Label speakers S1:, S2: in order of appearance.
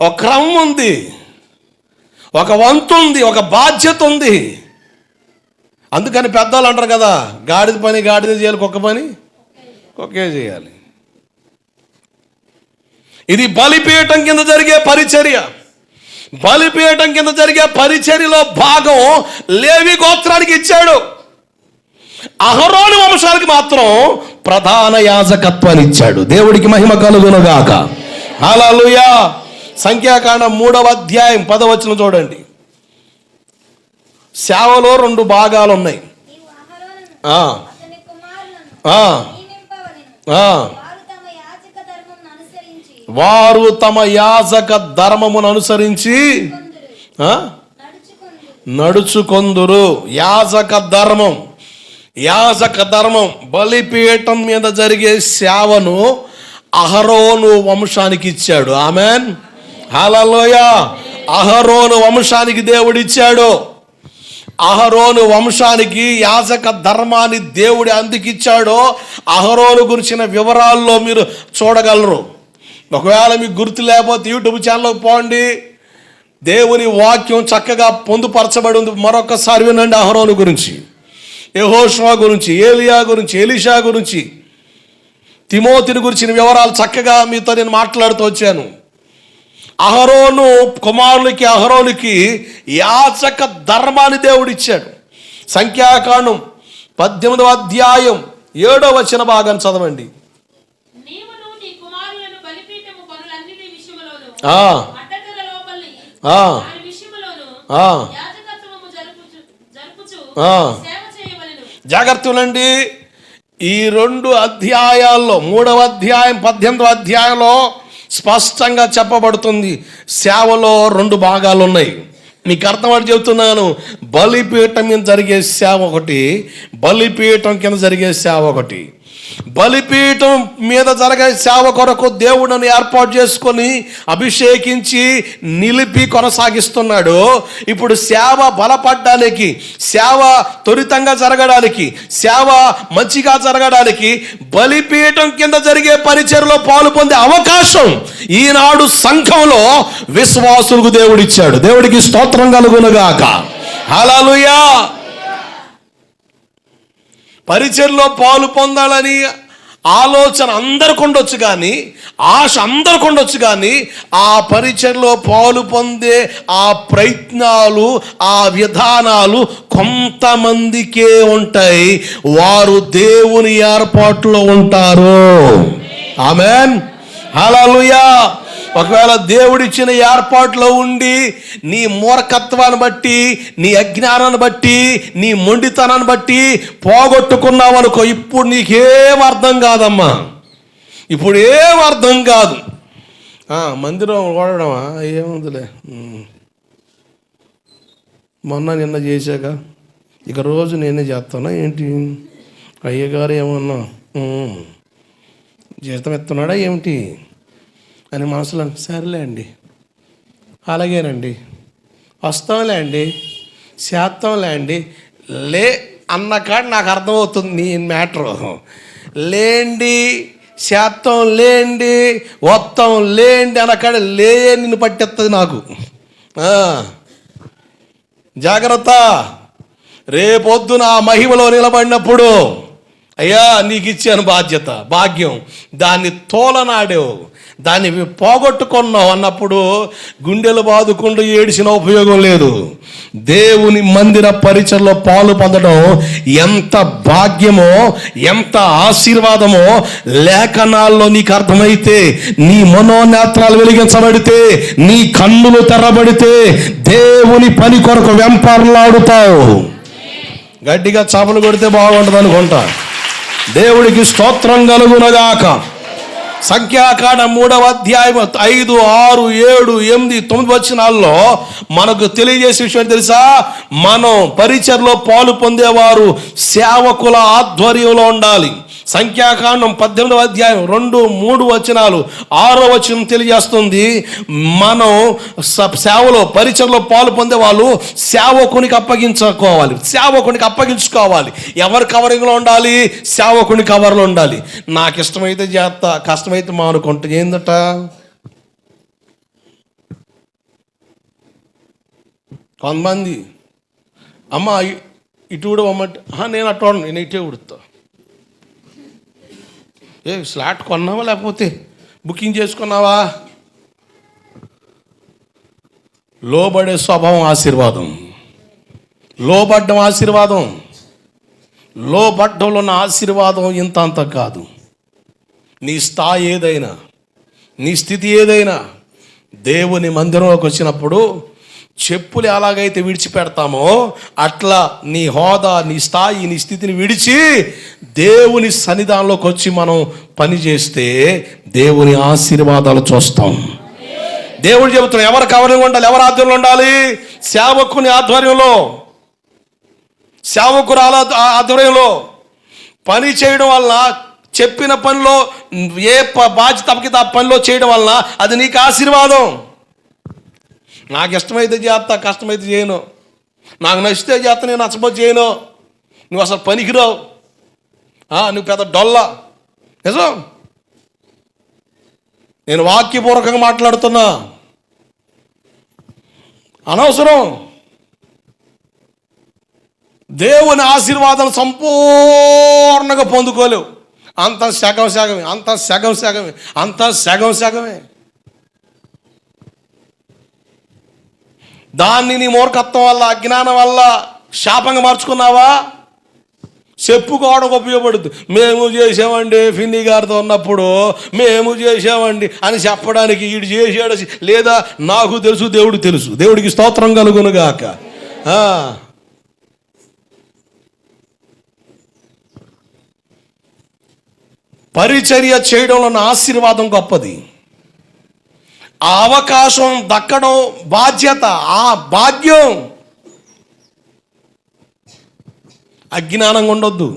S1: ఒక క్రమం ఉంది. ఒక వంతు ఉంది ఒక బాధ్యత ఉంది. అందుకని పెద్దవాళ్ళు అంటారు కదా గాడిద పని గాడిద చేయాలి కుక్క పని కుక్కే చేయాలి. ఇది బలిపీయటం కింద జరిగే పరిచర్య. బలిపీయటం కింద జరిగే పరిచర్యలో భాగం లేవి గోత్రానికి ఇచ్చాడు. అహరోని వంశానికి మాత్రం ప్రధాన యాజకత్వాన్ని ఇచ్చాడు. దేవుడికి మహిమ కలుగునుగాక. హల్లెలూయా. సంఖ్యాకాండం మూడవ అధ్యాయం పదవచనం చూడండి. సేవలో రెండు భాగాలు ఉన్నాయి
S2: వారు తమ యాజక ధర్మమును అనుసరించి నడుచుకొందురు.
S1: యాజక ధర్మం. యాజక ధర్మం. బలిపీఠం మీద జరిగే సేవను అహరోను వంశానికి ఇచ్చాడు. ఆమెన్. హలలోయ. అహరోను వంశానికి దేవుడిచ్చాడు. అహరోను వంశానికి యాజక ధర్మాన్ని దేవుడి అందుకిచ్చాడో అహరోను గురించిన వివరాల్లో మీరు చూడగలరు. ఒకవేళ మీకు గుర్తు లేకపోతే యూట్యూబ్ ఛానల్కి పోండి. దేవుని వాక్యం చక్కగా పొందుపరచబడి ఉంది మరొకసారి వినండి అహరోను గురించి. యెహోషువ గురించి ఏలియా గురించి ఎలిషా గురించి తిమోతిని గురించిన వివరాలు చక్కగా మీతో నేను మాట్లాడుతూ వచ్చాను. అహరోను కుమారులకి అహరోనికి యాచక ధర్మాన్ని దేవుడిచ్చాడు. సంఖ్యాకాండం పద్దెనిమిదవ అధ్యాయం ఏడో వచ్చిన భాగాన్ని చదవండి. జాగ్రత్తలండి ఈ రెండు అధ్యాయాల్లో మూడవ అధ్యాయం పద్దెనిమిదవ అధ్యాయంలో స్పష్టంగా చెప్పబడుతుంది. సేవలో రెండు భాగాలు ఉన్నాయి మీకు అర్థమని చెబుతున్నాను. బలిపీఠం మీద జరిగే సేవ ఒకటి బలిపీఠం కింద జరిగే సేవ ఒకటి. బలిపీఠం మీద జరిగే సేవ కొరకు దేవుడిని ఏర్పాటు చేసుకొని అభిషేకించి నిలిపి కొనసాగిస్తున్నాడు. ఇప్పుడు సేవ బలపడడానికి సేవ త్వరితంగా జరగడానికి సేవ మంచిగా జరగడానికి బలిపీఠం కింద జరిగే పరిచయలో పాలు పొందే అవకాశం ఈనాడు సంఘంలో విశ్వాసులకు దేవుడిచ్చాడు. దేవుడికి స్తోత్రం కలుగునుగాక. హల్లెలూయా! పరిచయలో పాలు పొందాలని ఆలోచన అందరికి ఉండొచ్చు కానీ ఆశ అందరికి ఉండొచ్చు కానీ ఆ పరిచయలో పాలు పొందే ఆ ప్రయత్నాలు ఆ విధానాలు కొంతమందికే ఉంటాయి. వారు దేవుని ఏర్పాటులో ఉంటారు. ఆమెన్. హల్లెలూయా. ఒకవేళ దేవుడిచ్చిన ఏర్పాట్లో ఉండి నీ మూర్ఖత్వాన్ని బట్టి నీ అజ్ఞానాన్ని బట్టి నీ మొండితనాన్ని బట్టి పోగొట్టుకున్నావు అనుకో ఇప్పుడు నీకేం అర్థం కాదమ్మా. ఇప్పుడు ఏం అర్థం కాదు. మందిరం ఓడడమా? ఏముందిలే. మొన్న నిన్న చేశాక ఇక రోజు నేనే చేస్తానా ఏంటి? అయ్యగారు ఏమన్నా? జీతం ఎత్తున్నాడా ఏమిటి అని మనసులో సరేలే అండి. అలాగేనండి. వస్తాంలే అండి. చేస్తాంలే అండి. లే అన్న కాడ నాకు అర్థమవుతుంది నీ మ్యాటర్. లేండి శాతం లేండి వస్తాం లేండి అన్న కాడ లే నిన్ను పట్టేస్తుంది నాకు. జాగ్రత్త. రేపొద్దున ఆ మహిమలో నిలబడినప్పుడు అయ్యా నీకు ఇచ్చాను బాధ్యత భాగ్యం. దాన్ని తోలనాడావు. దాన్ని పోగొట్టుకున్నావు అన్నప్పుడు గుండెలు బాదుకుండా ఏడిసిన ఉపయోగం లేదు. దేవుని మందిర పరిచయలో పాలు పొందడం ఎంత భాగ్యమో ఎంత ఆశీర్వాదమో లేఖనాల్లో నీకు అర్థమైతే నీ మనోనేత్రాలు వెలిగించబడితే నీ కన్నులు తెరబడితే దేవుని పని కొరకు వెంపర్లాడుతావు. గట్టిగా చపలు కొడితే బాగుంటుంది అనుకుంటా దేవుడికి స్తోత్రం కలుగునగాక. సంఖ్యాకాండ మూడవ అధ్యాయం ఐదు ఆరు ఏడు ఎనిమిది తొమ్మిది వచ్చినాల్లో మనకు తెలియజేసే విషయం తెలుసా? మనం పరిచయలో పాలు పొందేవారు సేవకుల ఆధ్వర్యంలో ఉండాలి. సంఖ్యాకాండం పద్దెనిమిదవ అధ్యాయం రెండు మూడు వచనాలు. ఆరో వచనం తెలియజేస్తుంది మనం సేవలో పరిచయలో పాలు పొందే వాళ్ళు సేవకునికి అప్పగించుకోవాలి. సేవకునికి అప్పగించుకోవాలి. ఎవరి కవరింగ్లో ఉండాలి? సేవకుని కవర్లో ఉండాలి. నాకు ఇష్టమైతే చేస్తా కష్టమైతే మానుకుంటా. ఏందట? కొంతమంది అమ్మ ఇటు కూడా అమ్మంటే నేను అట్లా నేను ఇటే ఉడుతా. ఏ స్లాట్ కొన్నావా లేకపోతే బుకింగ్ చేసుకున్నావా? లోబడే స్వభావం ఆశీర్వాదం. లోబడ్డం ఆశీర్వాదం. లోబడ్డంలో ఉన్న ఆశీర్వాదం ఇంత అంత కాదు. నీ స్థాయి ఏదైనా నీ స్థితి ఏదైనా దేవుని మందిరంలోకి వచ్చినప్పుడు చెప్పులు ఎలాగైతే విడిచిపెడతామో అట్లా నీ హోదా నీ స్థాయి నీ స్థితిని విడిచి దేవుని సన్నిధానంలోకి వచ్చి మనం పని చేస్తే దేవుని ఆశీర్వాదాలు చూస్తాం. దేవుడు చెబుతున్నాడు ఎవరు కవరింగ్ ఉండాలి? ఎవరు ఆధ్వర్యంలో ఉండాలి? సేవకుని ఆధ్వర్యంలో. సేవకురాల ఆధ్వర్యంలో. పని చేయడం వలన చెప్పిన పనిలో ఏ బాధ్యత అప్పకిత ఆ పనిలో చేయడం వలన అది నీకు ఆశీర్వాదం. నాకు ఇష్టమైతే చేస్తా కష్టమైతే చేయను. నాకు నచ్చితే చేస్తా నేను నచ్చబోతే చేయను. నువ్వు అసలు పనికిరావు. నువ్వు పెద్ద డొల్ల. నిజం? నేను వాక్యపూర్వకంగా మాట్లాడుతున్నా. అనవసరం. దేవుని ఆశీర్వాదం సంపూర్ణంగా పొందుకోలేవు. అంత సగం సగమే అంత సగం సగమే అంత సగం సగమే దాన్ని నీ మూర్ఖత్వం వల్ల అజ్ఞానం వల్ల శాపంగా మార్చుకున్నావా? చెప్పుకోవడానికి ఉపయోగపడుతుంది మేము చేసామండి ఫిన్ని గారితో ఉన్నప్పుడు మేము చేసామండి అని చెప్పడానికి ఈడు చేసాడు లేదా నాకు తెలుసు దేవుడు తెలుసు. దేవుడికి స్తోత్రం కలుగునుగాక ఆ. పరిచర్య చేయడంలో ఉన్న ఆశీర్వాదం గొప్పది. ఆ అవకాశం దక్కడం బాధ్యత ఆ భాగ్యం. అజ్ఞానంగా ఉండొద్దు.